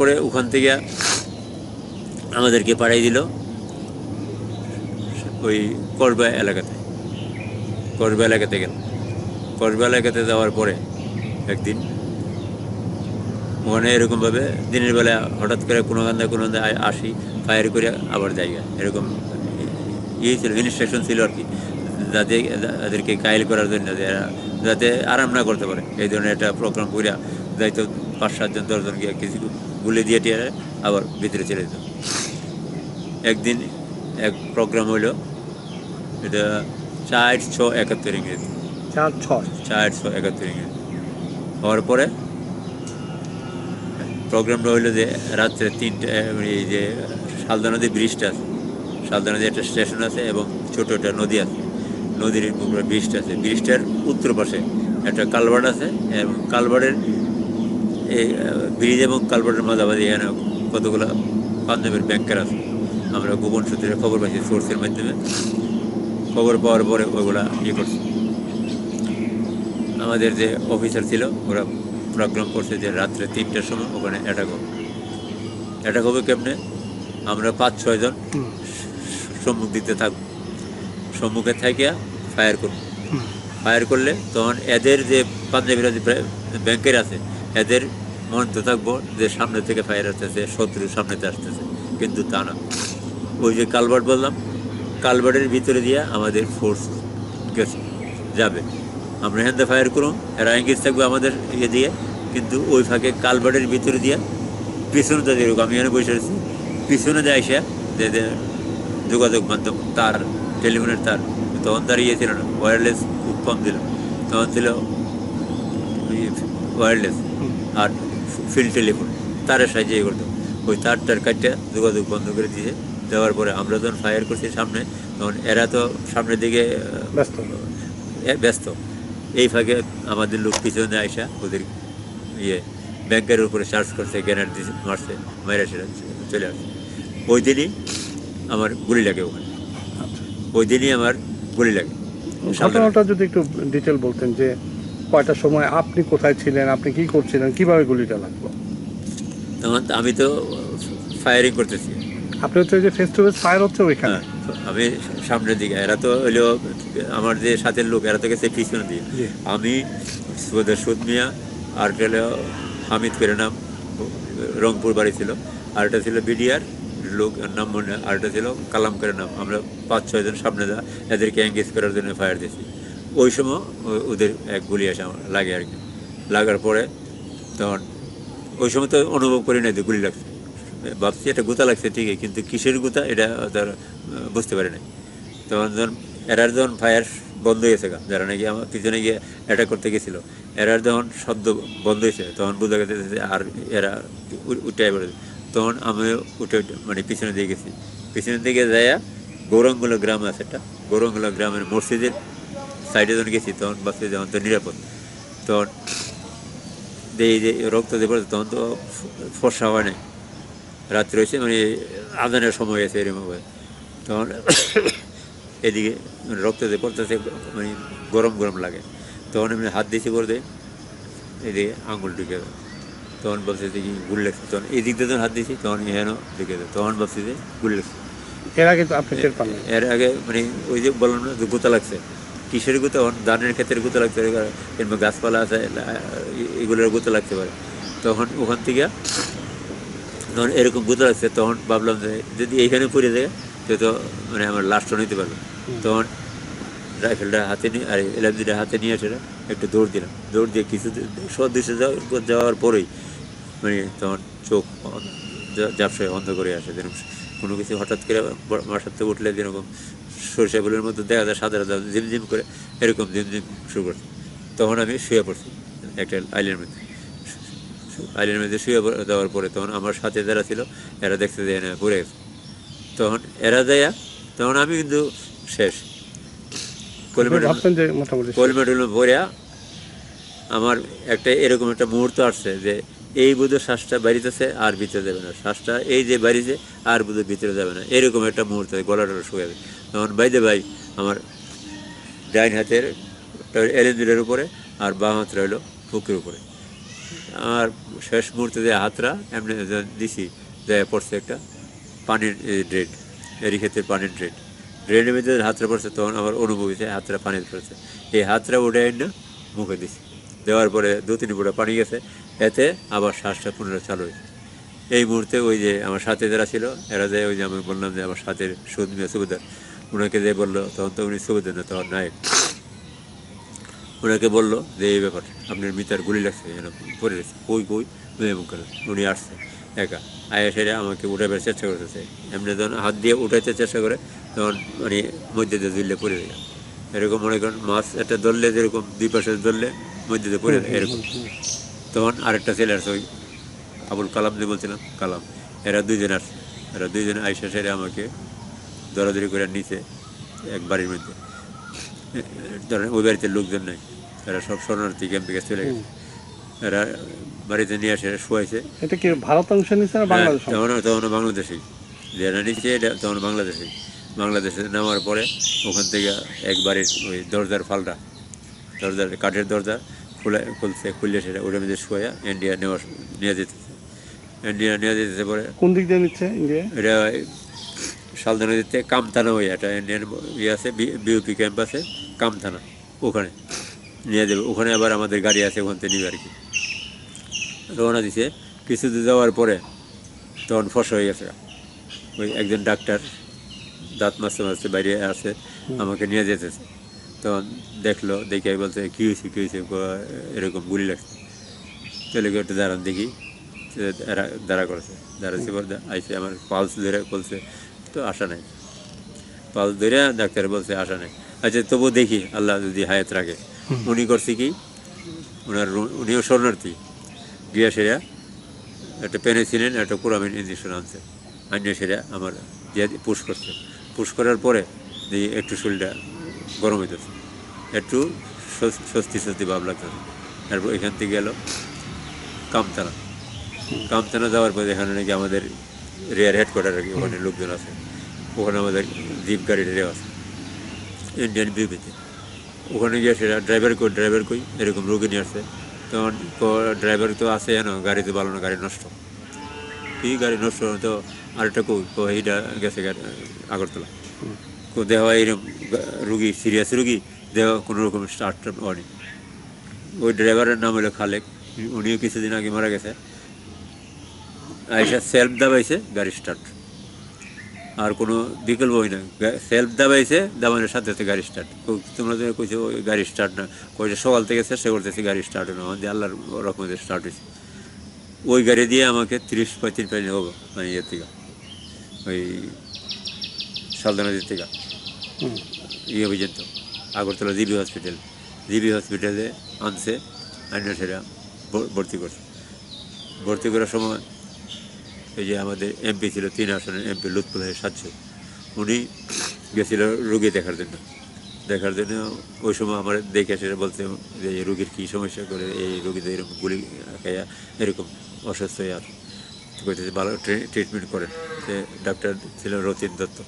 পরে ওখান থেকে আমাদেরকে পাঠিয়ে দিল ওই করবা এলাকাতে। করবা এলাকাতে গেল। করবা এলাকাতে যাওয়ার পরে একদিন ওখানে এরকমভাবে দিনের বেলা হঠাৎ করে কোনো গান্দা কোনো আসি, ফায়ার করে আবার জায়গা এরকম ইয়ে ছিল ইনস্ট্রাকশন ছিল আর কি। যাতে তাদেরকে কাইল করার জন্য, যাতে আরাম না করতে পারে। এই ধরনের একটা প্রোগ্রাম করে যাইতো পাঁচ সাতজন দশজনকে কিছু গুলি দিয়ে টিয়ে আবার ভিতরে চলে যেত। একদিন এক প্রোগ্রাম হইল এটা চার ছ একাত্তর ইংরেজি। চার ছয়। চার ছ একাত্তর ইংরেজি। হওয়ার পরে প্রোগ্রামটা হইল যে রাত্রে তিনটে মানে এই যে শালদা নদী ব্রিজটা আছে। শালদা নদী একটা স্টেশন আছে এবং ছোট একটা নদী আছে। নদীর উপরে ব্রিজটা আছে। ব্রিজটার উত্তর পাশে একটা কালভার্ট আছে এবং কালভার্টের এই ব্রিজ এবং কালভার্টের মাঝামাঝি এখানে কতগুলো পাঞ্জাবের ব্যাংকার আছে। আমরা গোপন সূত্রে খবর পাইছি সোর্সের মাধ্যমে। খবর পাওয়ার পরে ওইগুলা ইয়ে করছে। আমাদের যে অফিসার ছিল ওরা প্রোগ্রাম করছে যে রাত্রে তিনটার সময় ওখানে অ্যাটাক হবে। অ্যাটাক হবে কেমনে? আমরা পাঁচ ছয়জন সম্মুখ দিতে থাকব। সম্মুখে থাকিয়া ফায়ার করব। ফায়ার করলে তখন এদের যে পাঞ্জাবিরা যে ব্যাংকের আছে এদের মন তো থাকব যে সামনে থেকে ফায়ার আসতেছে শত্রু সামনেতে আসতেছে, কিন্তু তা না। ওই যে কালভার্ট বললাম, কালভার্টের ভিতরে দিয়ে আমাদের ফোর্স গেছে, যাবে। আমরা থেকে ফায়ার করুন, এরা এঙ্গেজ থাকবে আমাদের ইয়ে দিয়ে, কিন্তু ওই ফাঁকে কালভার্টের ভিতরে দিয়ে পিছনে তো যেরকম আমি এখানে বসে আছি, পিছনে যায় সে যে যোগাযোগ মাধ্যম, তার টেলিফোনের তার, তখন তার ইয়ে ছিল না ওয়্যারলেস খুব কম দিল তখন ছিল ওয়্যারলেস আর ফিল্ড টেলিফোন তারের সাহায্যে ইয়ে করতো ওই তারটার কাটটা যোগাযোগ বন্ধ করে দিয়ে দেওয়ার পরে আমরা যখন ফায়ার করছি সামনে তখন এরা তো সামনের দিকে ব্যস্ত। ব্যস্ত। এই ফাঁকে আমাদের লোক পিছনে আইসা ওদের ইয়ে ব্যাংকের উপরে চার্জ করছে গ্যানার দিয়ে মারছে মাইরা সেরা চলে আসছে। ওই দিনই আমার গুলি লাগে ওখানে। ওই দিনই আমার গুলি লাগে। ঘটনাটা যদি একটু ডিটেল বলতেন যে কয়টার সময় আপনি কোথায় ছিলেন আপনি কি করছিলেন কীভাবে গুলিটা লাগল? তখন আমি তো ফায়ারিং করতেছি। আপনি হচ্ছে যে ফেস টু ফেস ফায়ার হচ্ছে ওইখানে? হ্যাঁ, আমি সামনের দিকে এরা তো হইল আমার যে সাথের লোক এরা তো গেছে পিছনে দিয়ে আমি সুদ মিয়া আর হলো হামিদ করে নাম রংপুর বাড়ি ছিল। আরেকটা ছিল বিডিআর লোক নাম মনে। আরেকটা ছিল কালাম করে নাম আমরা পাঁচ ছয়জন সামনে যা এদেরকে এঙ্গেজ করার জন্য ফায়ার দিয়েছি। ওই সময় ওদের এক গুলি আসে আমার, লাগে আর কি। লাগার পরে তখন ওই সময় তো অনুভব করি না যে গুলি লাগছে। ভাবছি এটা গুতা লাগছে, ঠিকই, কিন্তু কিসের গুতা এটা তার বুঝতে পারে নাই। তখন যখন এরার যখন ফায়ার বন্ধ হয়েছে গা, যারা নাকি আমার পিছনে গিয়ে অ্যাটাক করতে গেছিল, এরার যখন শব্দ বন্ধ হয়েছে, তখন বোঝা গেছে আর এরা উঠে পড়ে তখন আমি উঠে মানে পিছনে দিয়ে গেছি। পিছনের দিকে যাইয়া গৌরঙ্গুলো গ্রাম আছে একটা, গৌরঙ্গুলো গ্রামের মসজিদের সাইডে যখন গেছি তখন ভাবছি যখন তো নিরাপদ। তখন এই যে রক্ত দিয়ে পড়েছে তখন তো ফর্সা হয় নাই। রাত্রে হয়েছে মানে আদানের সময় আছে এরকম ভাবে। তখন এদিকে মানে রক্ত দিয়ে পড়তেছে মানে গরম গরম লাগে। তখন আমি হাত দিয়েছি করে দেয় এদিকে আঙুল ঢুকে দেয় তখন বলছে যে কি গুলি লাগছে। তখন এই দিক দিয়ে যখন হাত দিয়েছি তখন এহেন ঢুকে দেয় তখন ভাবছি যে গুলি লাগছে। এর আগে তো আপনি। এর আগে মানে ওই যে বললাম না যে গুতা লাগছে। কিসের গুতা ধানের ক্ষেতের লাগতে পারে কিংবা গাছপালা আছে এগুলোর গুতা লাগতে পারে। তখন ওখান থেকে তখন এরকম গুতা লাগছে তখন ভাবলাম যে যদি এইখানে পড়ে যায় তো তো মানে আমার লাস্টও নিতে পারবে। তখন রাইফেলটা হাতে নিয়ে আর এলএমজিটা হাতে নিয়ে এসে একটু দৌড় দিলাম। দৌড় দিয়ে কিছু সব দিশে যাওয়ার যাওয়ার পরেই মানে তখন চোখ ব্যবসায় অন্ধ করে আসে যেরকম। কোনো কিছু হঠাৎ করে থেকে উঠলে যেরকম সরিষা ফুলের মধ্যে দেখা যায় সাদা সাদা ঝিমঝিম করে এরকম ঝিমঝিম শুরু করছে। তখন আমি শুয়ে পড়ছি একটা আইলের মধ্যে। আইলের মধ্যে শুয়ে দেওয়ার পরে তখন আমার সাথে যারা ছিল এরা দেখতে যায় না পড়ে গেছে। তখন এরা দেয়া তখন আমি কিন্তু শেষ। কলিমেট ভরিয়া আমার একটা এরকম একটা মুহূর্ত আসছে যে এই বুধের শ্বাসটা বাড়িতেছে আর ভিতরে যাবে না। শ্বাসটা এই যে বাড়িছে আর বুধের ভিতরে যাবে না। এরকম একটা মুহূর্ত গলাটা শুয়ে যাবে তখন বাইদে ভাই আমার ডাইন হাতের এলেন্দ্রের উপরে আর বাম হাত রইল বুকের উপরে। আর শেষ মুহূর্তে যে হাতরা, এমনি দিছি, যে পড়ছে একটা পানির ড্রেন এরি ক্ষেত্রে পানির ড্রেন ড্রেনের ভিতরে হাতরা পড়ছে, তখন আমার হয়েছে হাতরা পানিতে পড়ছে। এই হাতরা উঠে না মুখে দিছি। দেওয়ার পরে দু তিন ফুটা পানি গেছে, এতে আবার শ্বাসটা পুনরায় চালু হয়েছে। এই মুহূর্তে ওই যে আমার সাথে যারা ছিল, এরা যে ওই যে আমি বললাম যে আমার সাথে সুদ মিয়া সুবিধার ওনাকে যে বলল, তখন তো উনি সুবিধা না তখন নায়ক ওনাকে বলল যে, এই ব্যাপার, আপনার মিতার গুলি লাগছে, এরকম পড়ে গেছে। কই কই? করে উনি আসছে, একা। আয়া সেরে আমাকে উঠাবার চেষ্টা করতেছে। এমনি যখন হাত দিয়ে উঠাইতে চেষ্টা করে, তখন মানে মধ্যে দিয়ে ধরলে পড়ে যায়। এরকম মনে করেন, মাছ একটা ধরলে, যেরকম দুই পাশে ধরলে, মধ্যে দিয়ে পড়ে যায়, এরকম। তখন আরেকটা ছেলে আসছে, ওই আবুল কালাম যে বলছিলাম, কালাম। এরা দুইজন আসছে। এরা দুইজন আইসা সেরে আমাকে দরাদরি করে নিচে এক বাড়ির মধ্যে। ধরেন ওই বাড়িতে লোকজন নাই। এরা সব শরণার্থী ক্যাম্পে গেছে চলে গেছে। এরা বাড়িতে নিয়ে আসে শোয়াইছে। এটা কি ভারত অংশ নিচ্ছে না বাংলাদেশ তখন তখন বাংলাদেশেই যারা নিচ্ছে এটা তখন বাংলাদেশেই বাংলাদেশে নামার পরে ওখান থেকে এক বাড়ির ওই দরজার ফালটা দরজার কাঠের দরজা খুলে খুলছে খুললে সেটা ওটার মধ্যে শোয়া ইন্ডিয়া নেওয়া নিয়ে যেতেছে। ইন্ডিয়া নিয়ে যেতেছে পরে কোন দিক দিয়ে নিচ্ছে ইন্ডিয়া এটা শালদা নদীতে কামথানা ওই একটা ইন্ডিয়ান ইয়ে আছে বিউপি ক্যাম্প আছে কামথানা ওখানে নিয়ে যাবে। ওখানে আবার আমাদের গাড়ি আছে, ওখান থেকে নিবে আর কি। রওনা দিছে। কিছু দূর যাওয়ার পরে তখন ফস হয়ে গেছে। ওই একজন ডাক্তার দাঁত মাসতে মাসতে বাইরে আছে, আমাকে নিয়ে যেতেছে। তখন দেখল, দেখে বলছে, কী হয়েছে কী হয়েছে? এরকম গুলি লাগছে। চলে গিয়ে একটু দাঁড়ান দেখি। দাঁড়া- করেছে। দাঁড়াচ্ছে আইসে আমার পালস ধরে বলছে তো আশা নাই। পাল ধরে ডাক্তার বলছে আশা নাই। আচ্ছা তবু দেখি আল্লাহ যদি হায়াত রাখে। উনি করছে কি? ওনার উনিও শরণার্থী। গিয়া সেরা একটা পেনিসিলিন একটা কোরামিন ইঞ্জেকশন আনছে। আনিয়ে সেরা আমার দিয়ে পুশ করছে। পুশ করার পরে দিয়ে একটু শরীরটা গরম হইতেছে। একটু স্বস্তি স্বস্তি ভাব লাগতেছে। তারপর এখান থেকে গেল কামতানা কামতানা যাওয়ার পরে এখানে নাকি আমাদের রেয়ার হেডকোয়ার্টার ওখানে লোকজন আছে। ওখানে আমাদের জিপ গাড়ির রেও আছে। ইন্ডিয়ান বিউপিতে ওখানে গিয়ে সেটা ড্রাইভার কই ড্রাইভার কই, এরকম রোগী নিয়ে আসছে তখন ড্রাইভার তো আছে জানো গাড়িতে ভালো না, গাড়ি নষ্ট। কি গাড়ি নষ্ট তো, আরেকটা কই এইটা গেছে গাড়ি আগরতলা। কো দেহ এইরকম রুগী সিরিয়াস রুগী, দেহ কোনো রকম স্টার্ট হয়নি। ওই ড্রাইভারের নাম হলো খালেক। উনিও কিছুদিন আগে মারা গেছে। আইসা সেলফ দাবাইছে, গাড়ি স্টার্ট আর কোনো বিকল্প হয় না। সেলফ দাবাইছে দাবানোর সাথে সাথে গাড়ি স্টার্ট তোমরা যে কইছো ওই গাড়ি স্টার্ট না কইছে সকাল থেকে চেষ্টা করতেছি গাড়ি স্টার্ট না আমাদের আল্লাহর রকমের স্টার্ট হয়েছে ওই গাড়ি দিয়ে আমাকে তিরিশ পঁয়ত্রিশ পাইনি হব মানে ইয়ের থেকে। ওই সালদা নদীর থেকে। ইয়ে পর্যন্ত। আগরতলা জিবি হসপিটাল জিবি হসপিটালে আনছে আইনা সেরা ভর্তি করছে। ভর্তি করার সময় এই যে আমাদের এমপি ছিল তিন আসনের এমপি লুৎফুল হাই সাতশো উনি গেছিল রুগী দেখার জন্য। দেখার জন্য ওই সময় আমার দেখে সেটা বলতে যে এই রুগীর কী সমস্যা করে? এই রুগীদের এরকম গুলি খাইয়া এরকম অসুস্থ হয়ে আছে। তো কইতেছে ভালো ট্রিটমেন্ট করেন। সে ডাক্তার ছিল রতিন দত্ত।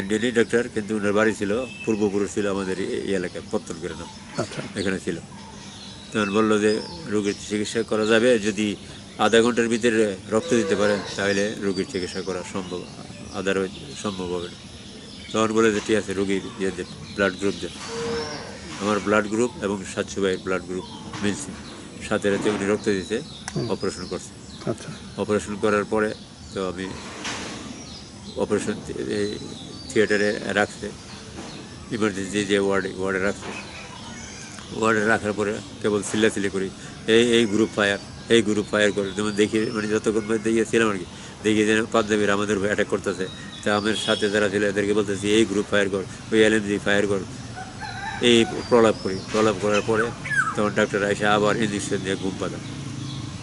ইন্ডিয়ানই ডাক্তার কিন্তু ওনার বাড়ি ছিল পূর্বপুরুষ ছিল আমাদের এই এই এলাকায় পত্তন করে নাম। আচ্ছা। এখানে ছিল। তখন বলল যে রোগীর চিকিৎসা করা যাবে যদি আধা ঘণ্টার ভিতরে রক্ত দিতে পারেন তাহলে রোগীর চিকিৎসা করা সম্ভব আদারওয়াইজ সম্ভব হবে না। তখন বলে যে ঠিক আছে রোগীর দেন ব্লাড গ্রুপ দেন আমার ব্লাড গ্রুপ এবং সাতশো ভাইয়ের ব্লাড গ্রুপ মিলছে। সাথে রাতে উনি রক্ত দিতে অপারেশন করছে। আচ্ছা। অপারেশন করার পরে তো আমি অপারেশন এই থিয়েটারে রাখছে। ইমার্জেন্সি যে ওয়ার্ডে ওয়ার্ডে রাখছে। ওয়ার্ডে রাখার পরে কেবল চিল্লাচিল্লি করি। এই এই গ্রুপ ফায়ার এই গ্রুপ ফায়ার করে যেমন দেখি মানে যতক্ষণ মধ্যে গিয়েছিলাম আর কি, দেখি যেন পাঞ্জাবির আমাদের অ্যাটাক করতেছে। তা আমার সাথে যারা ছিল, এদেরকে বলতেছি, এই গ্রুপ ফায়ার কর, ওই এলএমজি ফায়ার কর। এই প্রলাপ করি। প্রলাপ করার পরে তখন ডাক্তার এসে আবার ইঞ্জেকশন দিয়ে ঘুম পাতাম।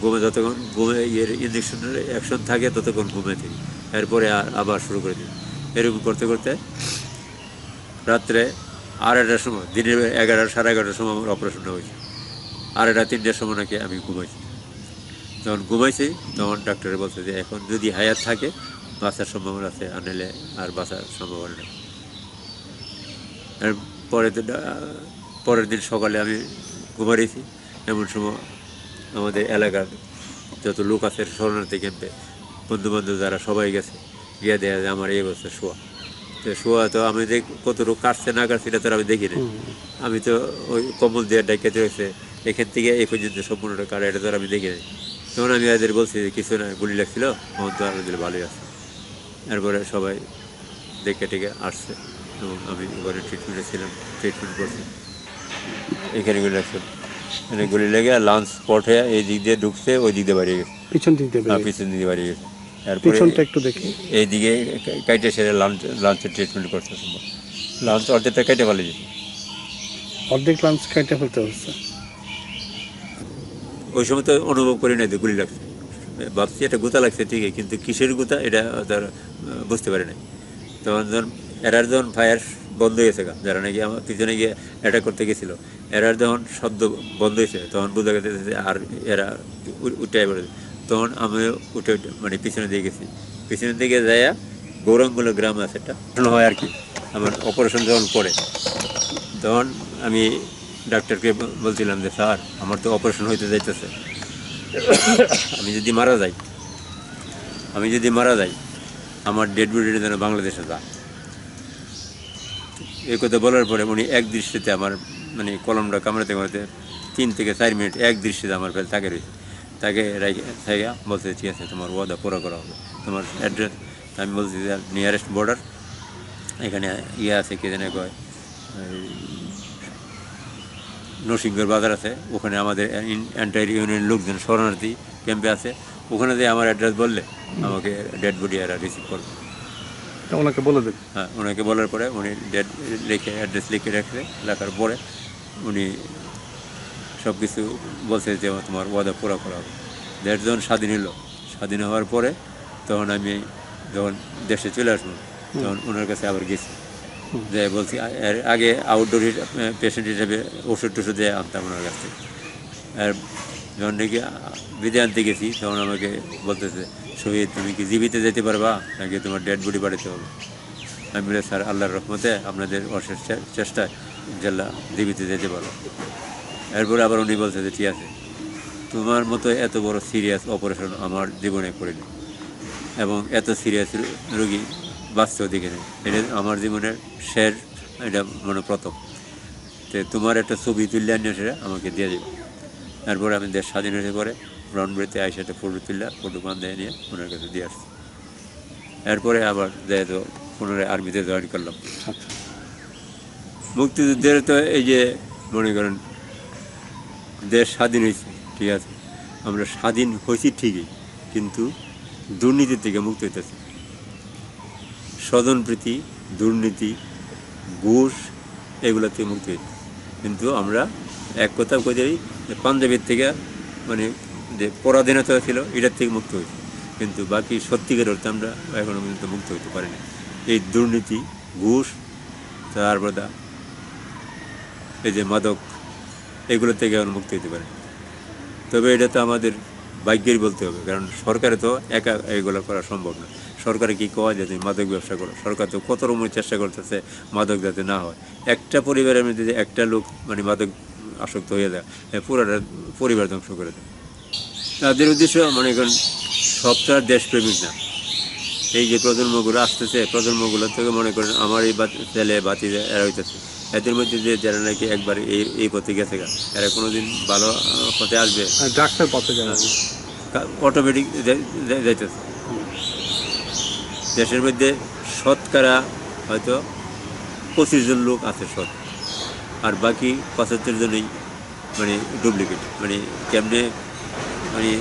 ঘুমে যতক্ষণ, ঘুমে ইয়ের ইঞ্জেকশনের অ্যাকশন থাকে, ততক্ষণ ঘুমে থাকি। এরপরে আবার শুরু করে দিই। এরকম করতে করতে রাত্রে আড়াইটার সময়, দিনের এগারোটা, সাড়ে এগারোটার সময় আমার অপারেশনটা হয়েছে। আড়াইটা, তিনটার সময় নাকি আমি ঘুমাইছি। যখন ঘুমাইছি, তখন ডাক্তারে বলছে যে এখন যদি হায়াত থাকে, বাঁচার সম্ভাবনা আছে, আর নাহলে আর বাঁচার সম্ভাবনা নেই। পরের দিন পরের দিন সকালে আমি ঘুমাইছি এমন সময় আমাদের এলাকার যত লোক আছে, শরণার্থী ক্যাম্পে বন্ধু বান্ধব যারা সবাই গেছে, গিয়ে দেয়া যায় আমার এই অবস্থা শোয়া। তো শোয়া তো আমি দেখ কতটুকু কাটছে, না কাটছে, এটা তো আমি দেখি না আমি তো ওই কম্বল দিয়ে ডাইকাতে রয়েছে এখান থেকে এই পর্যন্ত সম্পূর্ণটা কাটা, এটা তো আমি দেখি নাই। তখন আমি এদের বলছি যে কিছু না গুলি লাগছিল তো আলহামদুলিল্লাহ ভালোই আছে। এরপরে সবাই দেখে টেকে আসছে এবং আমি ওখানে ট্রিটমেন্টে ছিলাম ট্রিটমেন্ট করছি। এখানে গুলি লাগছিল মানে গুলি লেগে আর লাঞ্চ স্পটে এই দিক দিয়ে ঢুকছে ওই দিক দিয়ে বাড়িয়ে গেছে। পিছন দিক দিয়ে বেরিয়ে। পিছন দিকে বাড়িয়ে গেছে। তারপরে পিছনটা একটু দেখি। এইদিকে কাইটে সেরে লাঞ্চ লাঞ্চের ট্রিটমেন্ট করতে লাঞ্চ অর্ধেকটা কেটে ফেলে যেত অর্ধেক লাঞ্চ খাইতে ফেলতে হচ্ছে। ওই সময় তো অনুভব করি নাই যে গুলি লাগছে। ভাবছি এটা গুতা লাগছে, ঠিকই, কিন্তু কিসের গুতা এটা তার বুঝতে পারি নাই। তখন যখন এরার যখন ফায়ার বন্ধ হয়েছে গা, যারা নাকি আমার পিছনে গিয়ে অ্যাটাক করতে গেছিল, এরার যখন শব্দ বন্ধ হয়েছে, তখন বোঝা গেছে যে আর এরা উঠে পড়েছে তখন আমিও উঠে উঠে মানে পিছনে দিয়ে গেছি। পিছনের দিকে যাইয়া গৌরাঙ্গুলো গ্রাম আছে একটা। হয় আর কি, আমার অপারেশন যখন পড়ে, তখন আমি ডাক্তারকে বলছিলাম যে, স্যার, আমার তো অপারেশন হইতে যাইতেছে। আমি যদি মারা যাই, আমি যদি মারা যাই, আমার ডেড বডিটা যেন বাংলাদেশে যায়। এই কথা বলার পরে উনি এক দৃষ্টিতে আমার মানে কলমটা কামড়াতে কামড়াতে তিন থেকে চার মিনিট এক দৃষ্টিতে আমার ফেলে তাকে রয়েছে তাকে রাইখে থাকে বলছে, ঠিক আছে, তোমার ওয়াদা পুরো করা হবে। তোমার অ্যাড্রেস, আমি বলছি যে নিয়ারেস্ট বর্ডার এখানে ইয়ে আছে, কে জানে কয় নরসিংহের বাজার আছে ওখানে আমাদের এন্টায়ার ইউনিয়ন লোকজন শরণার্থী ক্যাম্পে আছে। ওখানে যে আমার অ্যাড্রেস বললে আমাকে ডেড বডি এরা রিসিভ করবে। তা ওনাকে বলে দেন হ্যাঁ ওনাকে বলার পরে উনি ডেড লিখে অ্যাড্রেস লিখে রাখছে লেখার পরে উনি সব কিছু বলছে যে তোমার ওয়াদা পুরো করা হবে। দেশ যখন স্বাধীন হলো স্বাধীন হওয়ার পরে তখন আমি যখন দেশে চলে আসব তখন ওনার কাছে আবার গেছি। যে বলছি, এর আগে আউটডোর পেশেন্ট হিসেবে ওষুধ টষুধ দিয়ে আনতাম ওনার কাছ আর যখন নাকি বিদে আনতে গেছি, তখন আমাকে বলতেছে শহীদ তুমি কি জীবিত যেতে পারবা? নাকি তোমার ডেড বডি বাড়িতে হবে? আমি বলে, স্যার, আল্লাহর রহমতে আপনাদের অশেষ চেষ্টায় জেলা জীবিত যেতে পারো। এরপরে আবার উনি বলছে যে, ঠিক আছে, তোমার মতো এত বড় সিরিয়াস অপারেশন আমার জীবনে করিনি। এবং এত সিরিয়াস রোগী বাঁচতেও দেখিনি এটা আমার জীবনের শের এটা মানে প্রথম। তো তোমার একটা ছবি তুললে আনিয়ে সেটা আমাকে দিয়ে দেবে। তারপরে আমি দেশ স্বাধীন হয়ে পরে ব্রাউনবাড়িতে আইসে একটা ফটো তুললা ফটো বান্ধে নিয়ে ওনার কাছে দিয়ে আসছি। এরপরে আবার যেহেতু পুনরায় আর্মিতে জয়েন করলাম। আচ্ছা। মুক্তিযুদ্ধের তো এই যে মনে করেন দেশ স্বাধীন হয়েছে ঠিক আছে? আমরা স্বাধীন হয়েছি ঠিকই কিন্তু দুর্নীতির থেকে মুক্ত হইতেছি। স্বজনপ্রীতি দুর্নীতি, ঘুষ এগুলো থেকে মুক্ত কিন্তু আমরা এক কথা কই দিই যে পাঞ্জাবের থেকে মানে যে পরাধীনতা ছিল, এটার থেকে মুক্ত হয়েছে কিন্তু বাকি সত্যিকার অর্থে আমরা এখনও পর্যন্ত মুক্ত হতে পারিনি। এই দুর্নীতি, ঘুষ, তারপর এই যে মাদক, এগুলো থেকে এখন মুক্তি হতে পারে তবে এটা তো আমাদের ভাগ্যের বলতে হবে, কারণ সরকারে তো একা এগুলো করা সম্ভব না। সরকারে কি যায় তুমি মাদক ব্যবসা করো? সরকার তো কত রকমের চেষ্টা করতেছে মাদক যাতে না হয়। একটা পরিবারের মধ্যে যদি একটা লোক মানে মাদক আসক্ত হয়ে যায় পুরোটা পরিবার ধ্বংস করে দেয়। তাদের উদ্দেশ্য মনে করেন সবটা দেশপ্রেমিক না। এই যে প্রজন্মগুলো আসতেছে প্রজন্মগুলো থেকে মনে করেন আমার এই বাতি- ছেলে বাতি এরা হইতেছে। এদের মধ্যে যে যারা নাকি একবার এই এই পথে গেছে গা এরা কোনোদিন ভালো পথে আসবে? আর ডাক্তার পথে অটোমেটিক যাইতেছে। দেশের মধ্যে শতকরা হয়তো পঁচিশ জন লোক আছে সৎ আর বাকি পঁচাত্তর জনই মানে ডুপ্লিকেট। মানে কেমনে মানে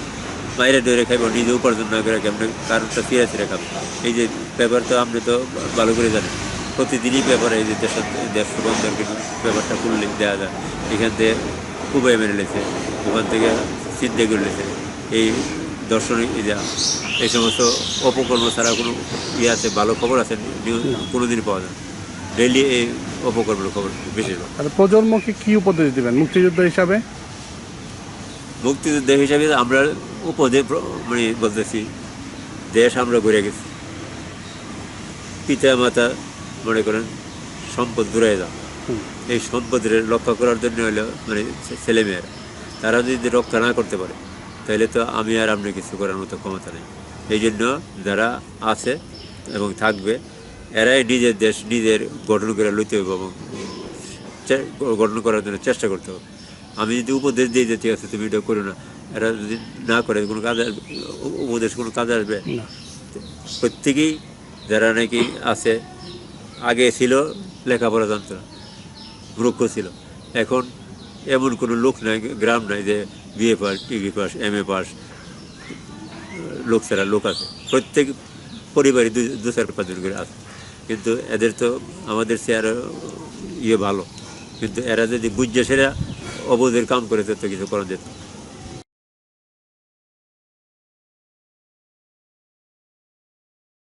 বাইরে ডরে খাইব নিজে উপার্জন না করে কেমনে কারণটা ফিরে ফিরে খাব। এই যে পেপার তো আপনি তো ভালো করে জানেন। প্রতিদিনই পেপার এই যে দেশ বন্ধের কিন্তু পেপারটা খুললে দেওয়া যায়। এখান থেকে খুবই মেনে লেছে, ওখান থেকে চিন্তা করে লেছে। এই দর্শনিক এই সমস্ত অপকর্ম ছাড়া কোনো ইয়ে আছে ভালো খবর আছে? নিউজ কোনো দিন পাওয়া যায় ডেইলি এই অপকর্মের খবর বেশিরভাগ। আর প্রজন্মকে কি উপদেশ দেবেন মুক্তিযুদ্ধ হিসাবে? মুক্তিযুদ্ধ হিসাবে আমরা উপদেশ মানে বলতেছি দেশ আমরা ঘুরে গেছি। পিতা মাতা মনে করেন সম্পদ দূরে যাও এই সম্পদের রক্ষা করার জন্য হলো মানে ছেলেমেয়েরা তারা যদি রক্ষা না করতে পারে তাহলে তো আমি আর আপনি কিছু করার মতো ক্ষমতা নেই। এই জন্য যারা আছে এবং থাকবে এরাই নিজের দেশ নিজের গঠন করে লইতে হবে এবং গঠন করার জন্য চেষ্টা করতে হবে। আমি যদি উপদেশ দিয়ে যেতে আছে তুমি এটা করো না। এরা যদি না করে কোনো কাজ আসবে উপদেশ কোনো কাজ আসবে? প্রত্যেকেই যারা নাকি আছে আগে ছিল লেখাপড়া জানত না মূর্খ ছিল। এখন এমন কোনো লোক নাই গ্রাম নাই যে B A pass degree pass M A pass, লোক ছাড়া লোক আছে। প্রত্যেক পরিবারই দু চার পাঁচজন করে আছে। কিন্তু এদের তো আমাদের সে ইয়ে ভালো। কিন্তু এরা যদি বুঝছে সেরা অবুধের কাম করে, তো কিছু করা যেত